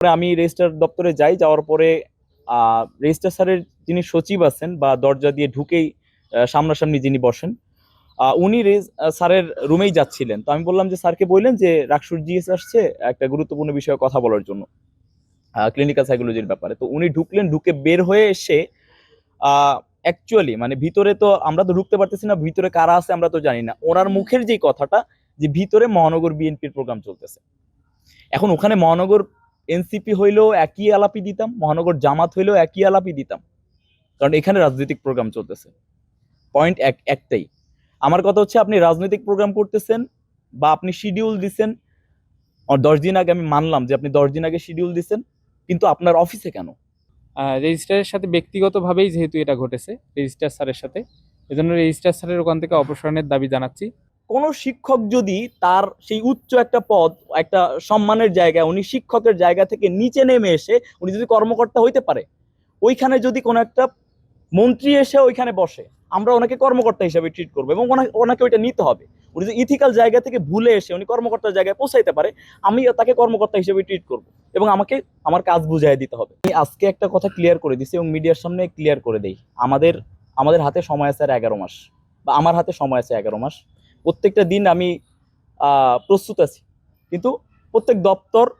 পরে আমি রেজিস্ট্রার দপ্তরে যাই, যাওয়ার পরে রেজিস্ট্রার স্যারের যিনি সচিব আছেন বা দরজা দিয়ে ঢুকেই সামনাসামনি যিনি বসেন উনি রেজ- স্যারের রুমেই যাচ্ছিলেন। তো আমি বললাম যে স্যারকে বললেন যে রাকসুর জিএস আসছে, একটা গুরুত্বপূর্ণ বিষয়ে কথা বলার জন্য ক্লিনিক্যাল সাইকোলজির ব্যাপারে। তো উনি ঢুকলেন, ঢুকে বের হয়ে এসে অ্যাকচুয়ালি মানে ভিতরে তো আমরা তো ঢুকতে পারতেছি না, ভিতরে কারা আছে আমরা তো জানি না। ওনার মুখের যেই কথাটা, যে ভিতরে মহানগর বিএনপির প্রোগ্রাম চলতেছে। এখন ওখানে মহানগর এনসিপি হইলেও একই আলাপি দিতাম, মহানগর জামাত হইলেও একই আলাপি দিতাম। কারণ এখানে রাজনৈতিক প্রোগ্রাম চলতেছে। পয়েন্ট এক, একটাই। আমার কথা হচ্ছে আপনি রাজনৈতিক প্রোগ্রাম করতেছেন বা আপনি শিডিউল আর দশ দিন আগে আমি মানলাম যে আপনি দশ দিন আগে শিডিউল দিছেন, কিন্তু আপনার অফিসে কেন? রেজিস্ট্রারের সাথে ব্যক্তিগতভাবেই যেহেতু এটা ঘটেছে রেজিস্ট্রার স্যারের সাথে, এজন্য রেজিস্ট্রার স্যারের ওখান থেকে অপসারণের দাবি জানাচ্ছি। কোনো শিক্ষক যদি তার সেই উচ্চ একটা পদ, একটা সম্মানের জায়গা উনি শিক্ষকের জায়গা থেকে নিচে নেমে এসে উনি যদি কর্মকর্তা হইতে পারে, ওইখানে যদি কোনো একটা মন্ত্রী এসে ওইখানে বসে, আমরা ওনাকে কর্মকর্তা হিসেবে ট্রিট করব এবং ওনা- ওনাকে ওইটা নিতে হবে। উনি যদি ইথিক্যাল জায়গা থেকে ভুলে এসে উনি কর্মকর্তার জায়গায় পৌঁছাইতে পারে, আমি তাকে কর্মকর্তা হিসেবে ট্রিট করব এবং আমাকে আমার কাজ বুঝাই দিতে হবে। আমি আজকে একটা কথা ক্লিয়ার করে দিছি এবং মিডিয়ার সামনে ক্লিয়ার করে দেই। আমাদের আমাদের হাতে সময় আছে আর এগারো মাস, বা আমার হাতে সময় আছে এগারো মাস। প্রত্যেকটা দিন আমি প্রস্তুত আছি। কিন্তু প্রত্যেক দপ্তর,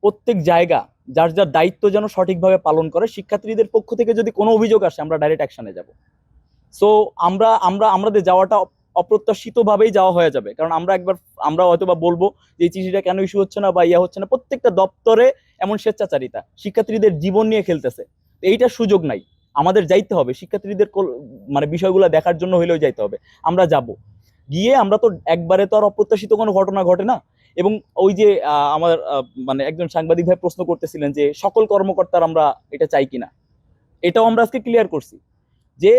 প্রত্যেক জায়গা, যার যার দায়িত্ব যেন সঠিকভাবে পালন করে, শিক্ষার্থীদের পক্ষ থেকে যদি কোনো অভিযোগ আসে, আমরা ডাইরেক্ট অ্যাকশনে যাব। সো আমরা আমরা, আমাদের যাওয়াটা অপ- অপ্রত্যাশিতভাবেই যাওয়া হয়ে যাবে। কারণ আমরা একবার, আমরা হয়তো বা বলব যে, এই চিঠিটা কেন ইস্যু হচ্ছে না বা ইয়া হচ্ছে না। প্রত্যেকটা দপ্তরে এমন স্বেচ্ছাচারিতা, শিক্ষার্থীদের জীবন নিয়ে খেলতেছে। তো এইটার সুযোগ নাই। আমাদের যাইতে হবে। শিক্ষার্থীদের মানে বিষয়গুলো দেখার জন্য হইলেও যাইতে হবে। আমরা যাব। গিয়ে আমরা তো একবারে তো আর অপ্রত্যাশিত কোনো ঘটনা ঘটে না। এবং ওই যে আমার মানে একজন সাংবাদিক ভাই প্রশ্ন করতেছিলেন যে, সকল কর্মকর্তার আমরা এটা চাই কিনা? এটাও আমরা আজকে ক্লিয়ার করছি। যে,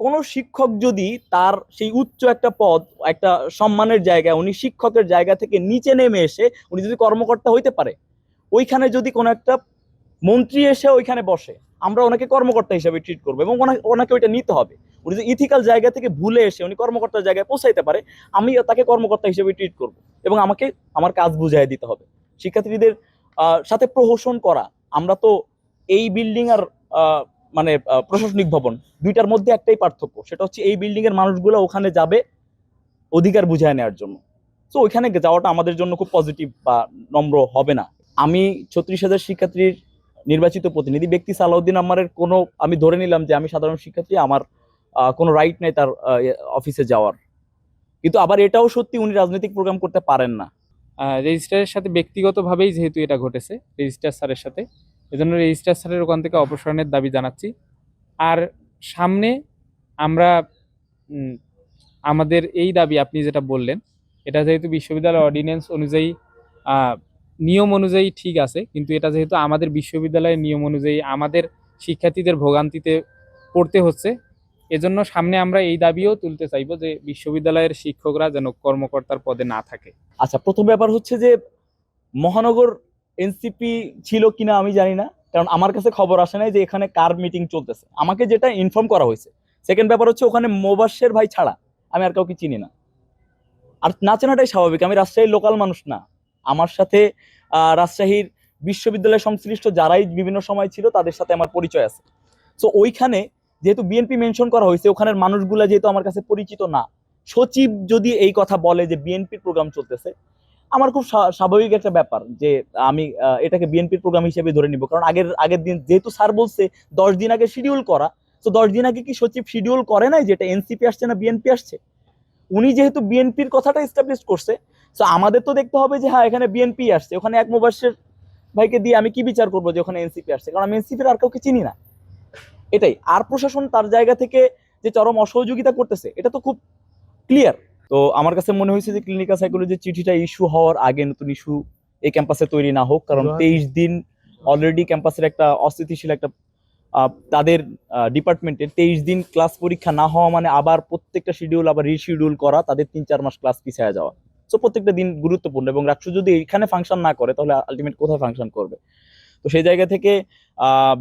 কোনো শিক্ষক যদি তার সেই উচ্চ একটা পদ, একটা সম্মানের জায়গা উনি শিক্ষকের জায়গা থেকে নিচে নেমে এসে, উনি যদি কর্মকর্তা হইতে পারে, ওইখানে যদি কোনো একটা মন্ত্রী এসে ওইখানে বসে আমরা ওনাকে কর্মকর্তা হিসাবে ট্রিট করব এবং ওনা- ওনাকে ওইটা নিতে হবে। উনি যদি ইথিক্যাল জায়গা থেকে ভুলে এসে উনি কর্মকর্তার জায়গায় পৌঁছাইতে পারে, আমি তাকে কর্মকর্তা হিসেবে ট্রিট করব এবং আমাকে আমার কাজ বুঝাই দিতে হবে। শিক্ষার্থীদের সাথে প্রহসন করা, আমরা তো এই বিল্ডিং আর মানে প্রশাসনিক ভবন, দুইটার মধ্যে একটাই পার্থক্য, সেটা হচ্ছে এই বিল্ডিং এর মানুষগুলো ওখানে যাবে অধিকার বুঝায় নেওয়ার জন্য। তো ওইখানে যাওয়াটা আমাদের জন্য খুব পজিটিভ বা নম্র হবে না। আমি ছত্রিশ হাজার শিক্ষার্থীর নির্বাচিত প্রতিনিধি। ব্যক্তি সালাউদ্দিন আমারের কোনো, আমি ধরে নিলাম যে আমি সাধারণ শিক্ষার্থী, আমার কোনো রাইট নেই তার অফিসে যাওয়ার। কিন্তু আবার এটাও সত্যি উনি রাজনৈতিক প্রোগ্রাম করতে পারেন না। রেজিস্ট্রারের সাথে ব্যক্তিগতভাবেই যেহেতু এটা ঘটেছে রেজিস্ট্রার স্যারের সাথে, এজন্য রেজিস্ট্রার স্যারের ওখান থেকে অপসারণের দাবি জানাচ্ছি। আর সামনে আমরা আমাদের এই দাবি আপনি যেটা বললেন, এটা যেহেতু বিশ্ববিদ্যালয় অর্ডিন্যান্স অনুযায়ী নিয়ম অনুযায়ী ঠিক আছে, কিন্তু এটা যেহেতু আমাদের বিশ্ববিদ্যালয়ের নিয়ম অনুযায়ী আমাদের শিক্ষার্থীদের ভোগান্তিতে পড়তে হচ্ছে, এজন্য সামনে আমরা এই দাবিও তুলতে চাইব যে বিশ্ববিদ্যালয়ের শিক্ষকরা যেন কর্মকর্তার পদে না থাকে। আচ্ছা প্রথম ব্যাপার হচ্ছে যে মহানগর এনসিপি ছিল কিনা আমি জানি না, কারণ আমার কাছে খবর আসে নাই যে এখানে কার মিটিং চলতেছে। আমাকে যেটা ইনফর্ম করা হয়েছে সেকেন্ড ব্যাপার হচ্ছে ওখানে মোবাশ্বের ভাই ছাড়া আমি আর কাউকে চিনি না। আর না চেনাটাই স্বাভাবিক, আমি রাজশাহীর লোকাল মানুষ না। আমার সাথে রাজশাহীর বিশ্ববিদ্যালয় সংশ্লিষ্ট যারাই বিভিন্ন সময় ছিল, তাদের সাথে আমার পরিচয় আছে। সো ওইখানে যেহেতু বিএনপি মেনশন করা হয়েছে, ওখানের মানুষগুলা যেহেতু আমার কাছে পরিচিত না, সচিব যদি এই কথা বলে যে বিএনপির প্রোগ্রাম চলতেছে, আমার খুব স্বাভাবিক একটা ব্যাপার যে আমি এটাকে বিএনপির প্রোগ্রাম হিসেবে ধরে নিব। কারণ আগের আগের দিন যেহেতু স্যার বলছে দশ দিন আগে শিডিউল করা, তো দশ দিন আগে কি সচিব শিডিউল করে নাই যেটা এনসিপি আসছে না বিএনপি আসছে? উনি যেহেতু বিএনপির কথাটা এস্টাবলিশ করছে তো আমাদের তো দেখতে হবে যে হ্যাঁ এখানে বিএনপি আসছে ওখানে এক মুবাসের ভাইকে দিয়ে আমি কি বিচার করব যে ওখানে এনসিপি আসছে? কারণ আমি এনসিপির আর কাউকে চিনি না। এটাই। আর প্রশাসন তার জায়গা থেকে যে চরম অসহযোগিতা করতেছে এটা তো খুব ক্লিয়ার তো আমার কাছে মনে হয়েছে যে ক্লিনিক্যাল সাইকোলজির চিঠিটা ইস্যু হওয়ার আগে নতুন ইস্যু এই ক্যাম্পাসে তৈরি না হোক কারণ তেইশ দিন অলরেডি ক্যাম্পাসের একটা অস্থিতিশীল একটা আহ, তাদের ডিপার্টমেন্টে তেইশ দিন ক্লাস পরীক্ষা না হওয়া মানে আবার প্রত্যেকটা শিডিউল আবার রিশিডিউল করা তাদের তিন চার মাস ক্লাস পিছিয়ে যাওয়া। সো প্রত্যেকটা দিন গুরুত্বপূর্ণ এবং রাষ্ট্র যদি এখানে ফাংশন না করে, তাহলে আলটিমেট কোথায় ফাংশন করবে? তো সেই জায়গা থেকে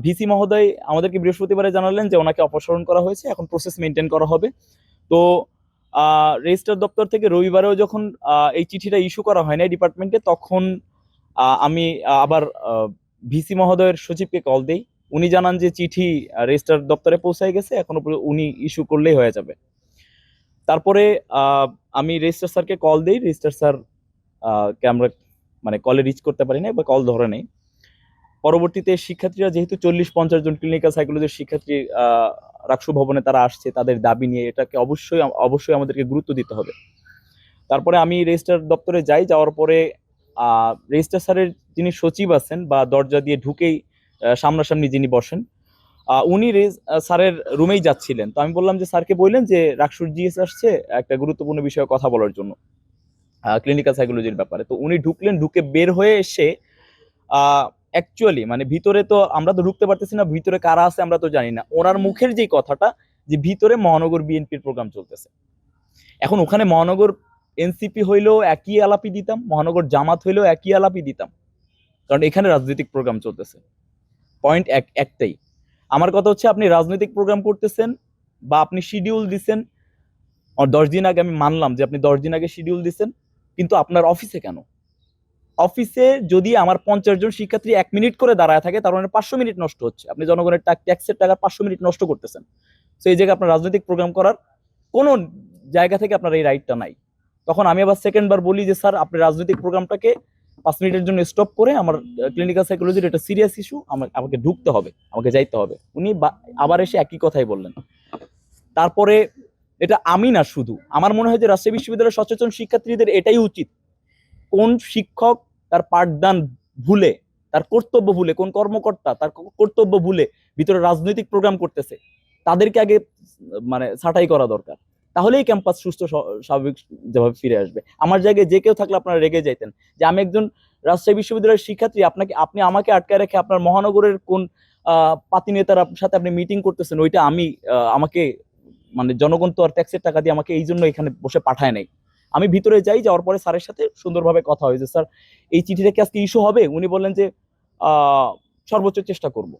ভিসি মহোদয় আমাদেরকে বৃহস্পতিবারে জানালেন যে ওনাকে অপসারণ করা হয়েছে, এখন প্রসেস মেনটেন করা হবে। তো রেজিস্টার দপ্তর থেকে রবিবারেও যখন এই চিঠিটা ইস্যু করা হয় না ডিপার্টমেন্টে তখন আমি আবার ভিসি মহোদয়ের সচিবকে কল দেই। উনি জানান যে চিঠি রেজিস্ট্রার দপ্তরে পৌঁছায় গেছে, এখনও উনি ইস্যু করলেই হয়ে যাবে। তারপরে আমি রেজিস্ট্রার স্যারকে কল দিই রেজিস্ট্রার স্যার কে আমরা মানে কলে রিচ করতে পারি না বা কল ধরে নেই। পরবর্তীতে শিক্ষার্থীরা যেহেতু চল্লিশ পঞ্চাশ জন ক্লিনিক্যাল সাইকোলজির শিক্ষার্থী রাকসু ভবনে তারা আসছে, তাদের দাবি নিয়ে এটাকে অবশ্যই অবশ্যই আমাদেরকে গুরুত্ব দিতে হবে। তারপরে আমি রেজিস্ট্রার দপ্তরে যাই, যাওয়ার পরে রেজিস্ট্রার স্যারের যিনি সচিব আছেন বা দরজা দিয়ে ঢুকেই সামনাসামনি যিনি বসেন উনি স্যারের রুমেই যাচ্ছিলেন। তো আমি বললাম যে, স্যারকে বললেন যে রাকসুর জিএস আসছে, একটা গুরুত্বপূর্ণ বিষয়ে কথা বলার জন্য ক্লিনিক্যাল সাইকোলজির ব্যাপারে। তো উনি ঢুকলেন, ঢুকে বের হয়ে এসে অ্যাকচুয়ালি মানে ভিতরে তো আমরা তো ঢুকতে পারতেছি না, ভিতরে কারা আছে আমরা তো জানি না। ওনার মুখের যেই কথাটা, যে ভিতরে মহানগর বিএনপির প্রোগ্রাম চলতেছে। এখন ওখানে মহানগর এনসিপি হইলেও একই আলাপি দিতাম, মহানগর জামাত হইলেও একই আলাপি দিতাম। কারণ এখানে রাজনৈতিক প্রোগ্রাম চলতেছে। পয়েন্ট এক, একটাই। আমার কথা হচ্ছে আপনি রাজনৈতিক প্রোগ্রাম করতেছেন বা আপনি শিডিউল আর দশ দিন আগে আমি মানলাম যে আপনি দশ দিন আগে শিডিউল দিছেন, কিন্তু আপনার অফিসে কেন? অফিসে যদি আমার পঞ্চাশ জন শিক্ষার্থী এক মিনিট করে দাঁড়ায় থাকে, তার মানে পাঁচশো মিনিট নষ্ট হচ্ছে। আপনি জনগণের ট্যাক্সের টাকা পাঁচশো মিনিট নষ্ট করতেছেন। তো এই জায়গায় আপনার রাজনৈতিক প্রোগ্রাম করার কোনো জায়গা থেকে আপনার এই রাইটটা নাই। তখন আমি আবার সেকেন্ড বার বলি যে, স্যার, আপনি রাজনৈতিক প্রোগ্রামটাকে পাঁচ মিনিটের জন্য স্টপ করে আমার ক্লিনিক্যাল সাইকোলজির এটা সিরিয়াস ইস্যু আমাকে আমাকে ঢুকতে হবে, আমাকে যাইতে হবে। উনি আবার এসে একই কথাই বললেন। তারপরে এটা আমি না, শুধু। আমার মনে হয় যে রাজশাহী বিশ্ববিদ্যালয়ের সচেতন শিক্ষার্থীদের এটাই উচিত। কোন শিক্ষক তার পাঠদান ভুলে, তার কর্তব্য ভুলে, কোন কর্মকর্তা তার কর্তব্য ভুলে ভিতরে রাজনৈতিক প্রোগ্রাম করতেছে, তাদেরকে আগে মানে ছাঁটাই করা দরকার। তাহলেই ক্যাম্পাস সুস্থ স্বাভাবিক যেভাবে ফিরে আসবে। আমার জায়গায় যে কেউ থাকলে আপনারা রেগে যাইতেন। যে আমি একজন রাজশাহী বিশ্ববিদ্যালয়ের শিক্ষার্থী, আপনাকে, আপনি আমাকে আটকায় রেখে আপনার মহানগরের কোন পাতি নেতার সাথে আপনি মিটিং করতেছেন, ওইটা আমি আমাকে মানে জনগণ তো আর ট্যাক্সের টাকা দিয়ে আমাকে এই জন্য এখানে বসে পাঠায় নাই। আমি ভিতরে যাই, যাওয়ার পরে স্যারের সাথে সুন্দরভাবে কথা হয়েছে স্যার, এই চিঠিটা কি আজকে ইস্যু হবে? উনি বললেন যে সর্বোচ্চ চেষ্টা করব।